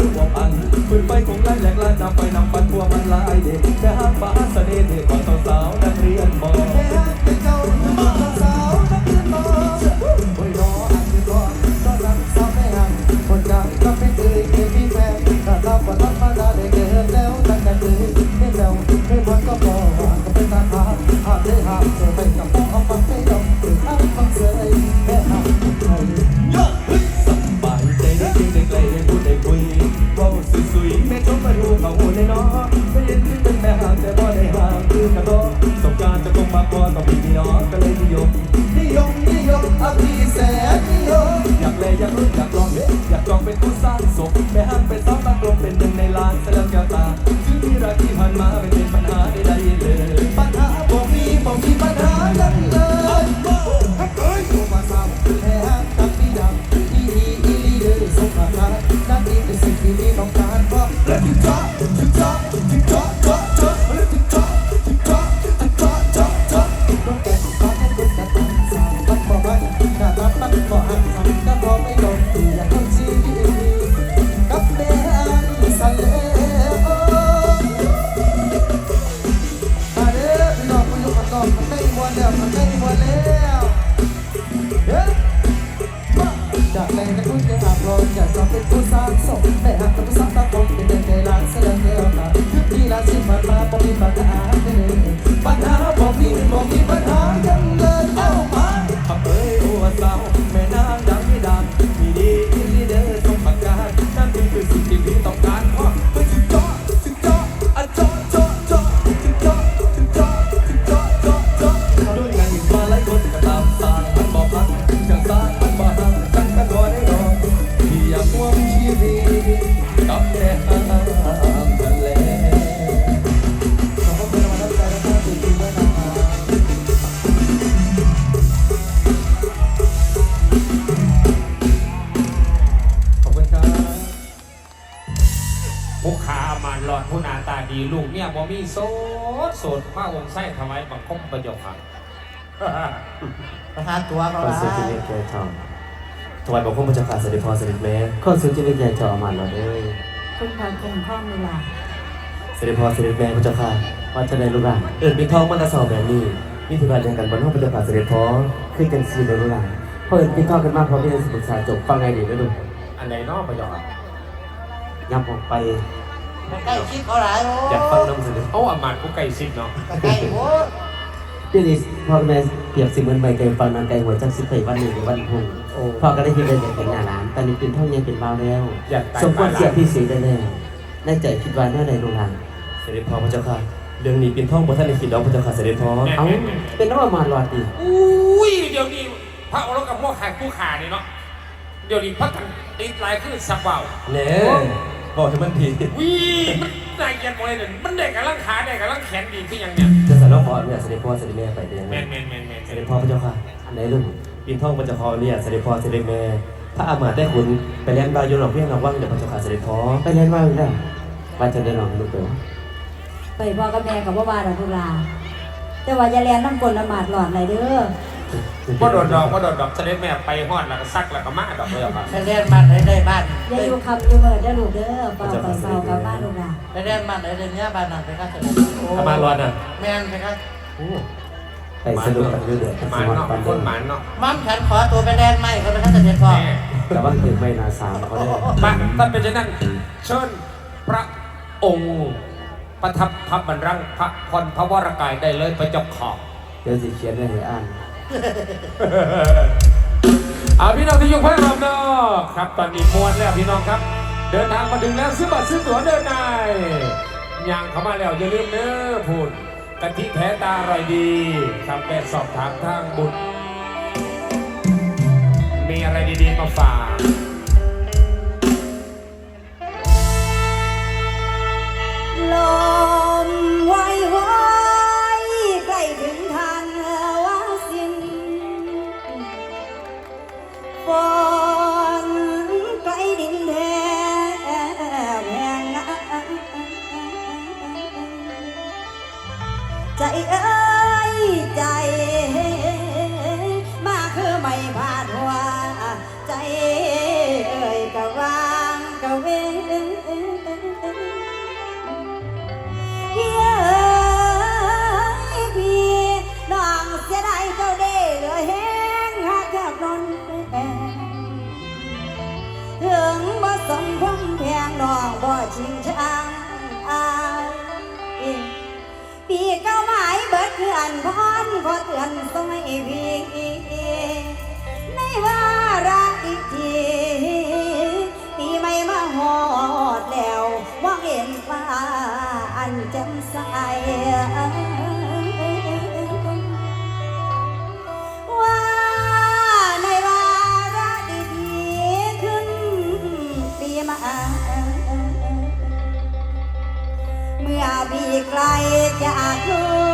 มองใจแล้วก็รู้ว่าพังปืนไฟของไล่แหลกลานนำไปนำปันทั่วมันลายเด็กแต่หากฟ้าเสน่ห์เด็กของสาวๆนักเรียนบอก จากแรงกันคุณจะหากลองอยากจะเป็นผู้สร้างสมแต่หากเป็นผู้สร้างตาคงเป็นเดินในร้านแสดงเดียวกันที่ร้านชิมมามาบ่มีปัญหาเลยปัญหาบ่มีมีปัญหา ลูกเนี่ยบ่มีโสดโสดพระองค์ไส้ถวายบังคมประโยคค่ะประธานตัวเขาข้อละสุดที่เรียกแก่ทองถวายบังคมพระเจ้าข้าเสด็จพ่อเสด็จแม่ข้อสุดที่เรียกแก่จอมันเราเด้อคุณพรคงข้องเวลาเสด็จพ่อเสด็จแม่พระเจ้าข้าว่าจะได้ลูกหลานเอิญเป็นทองมันตะสอบแบบนี้นี่ถือว่าเรียนกันบนห้องพระเจ้าข้าเสด็จพ่อคือกันซีเลยลูกหลานเพราะเอิญเป็นทองกันมากเพราะไม่ได้ศึกษาจบฟังไงดีนะลูกอันไหนเนอกประโยคค่ะย้ำออกไป ใกล้ชิดเขาหลายโอ้อยากฟังน้ำเสด็จเอาอามานผู้ไก่สิบเนาะใกล้โอ้เดี๋ยวนี้พ่อกับแม่เปรียบเสมือนใบไก่ฟังนางไก่หัวจักสิบไก่วันหนึ่งหรือวันพุ่งพ่อก็ได้ยินเลยอยากเป็นหน้าร้านตอนนี้เป็นเท่ายังเป็นเบาแล้วอยากตายสมควรตายเสียพี่สีได้แน่ในใจคิดว่าแน่ใดโรงงานเสด็จพ่อพระเจ้าค่ะ เรื่องนี้เป็นท่องบนท่านในคิดดอกพระเจ้าค่ะเสด็จพ่อเอ้าเป็นน้ำมันมาลอดดิอุ้ยเดี๋ยวนี้พระองค์แล้วกับพวกขายผู้ขาเนี่ยเนาะเดี๋ยวนี้พระกันติดลายคือสับเบาเน่ บอกให้มันทีวิมันนายเกียนโมเลยเนี่ยมันเด็กกับร่างขาเด็กกับร่างแขนดีขึ้นยังเนี่ยจะสารพ่อเนี่ยเสด็จพ่อเสด็จแม่ไปเป็นยังแมไงนแมนแมนแมนเสด็จพ่อพระเจ้าค่ะอันไหนลุงปีนท่องพระเจ้าพ่อเนี่ยเสด็จพ่อเสด็จแม่พระอามาตย์ได้ขุนไปเล่นบายุหลอกเพียงหลอกว่างเดี๋ยวพระเจ้าค่ะเสด็จพ่อไปเล่นว่างแล้วว่าจะได้หลอกให้ลูกเต๋อไปพ่อกับแม่กับว่าบาดอกทุลาแต่ว่าอย่าแลนน้ำกลน้ำหมาดหลอดไหลเด้อ ว่าโดดดอกว่าโดดดอกเสด็จแม่ไปฮอดแล้วก็ซักแล้วก็มาดอกเลยค่ะไปเรียนบ้านไหนได้บ้านอย่าอยู่คำอยู่เมื่อเด้อลูกเด้อเป่าไปเป่ากลับบ้านลูกหลานไปเรียนบ้านไหนเรียนเนี้ยบ้านนั้นไปก็เสร็จถ้ามารอดอะแม่นไปก็ไปสนุกกันเรื่อยๆหมานเนาะคนหมานเนาะมั่มฉันขอตัวไปเรียนใหม่เขาไปท่านเสด็จพ่อแม่แต่ว่าถึงไม่นาสามเขาได้ปะท่านเป็นเช่นนั้นเชิญพระองค์ประทับพับบันรังพระพรพระวรกายได้เลยพระเจ้าขอบเดี๋ยวสิเขียนไว้ให้อ่าน เอาพี่น้องที่อยู่ภาคนอกครับตอนนี้มวนแล้วพี่น้องครับ เดินทางมาถึงแล้วซื้อบัตรซื้อตั๋วเดินในยังเข้ามาแล้วอย่าลืมเน้อพูดกะทิแท้ตาอร่อยดีครับแม่สอบถามทางบุตร มีอะไรดีๆมาฝากลานพอนพอเตือนสมัยพีในว่าระอีกทีปีไม่มาหอดแล้วว่าเห็นฟ้าอันแจ่มใสเมื่อพี่ไกลจากลูก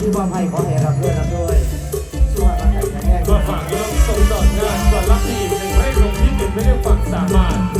ที่มอบให้ขอให้รับด้วยรับด้วยสุขภาพร่งกายแข็รก็ฝากเรื่องส่งต่องานก่อนลักทีไม่ลงที่หนึ่งไม่ได้ฝักสามาร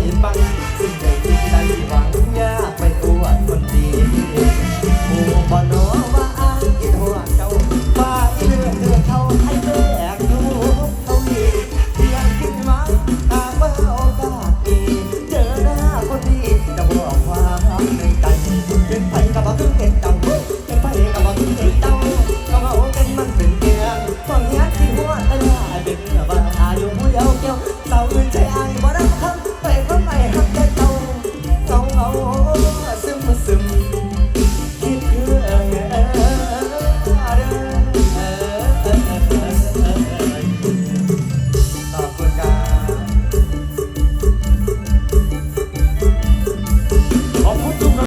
您把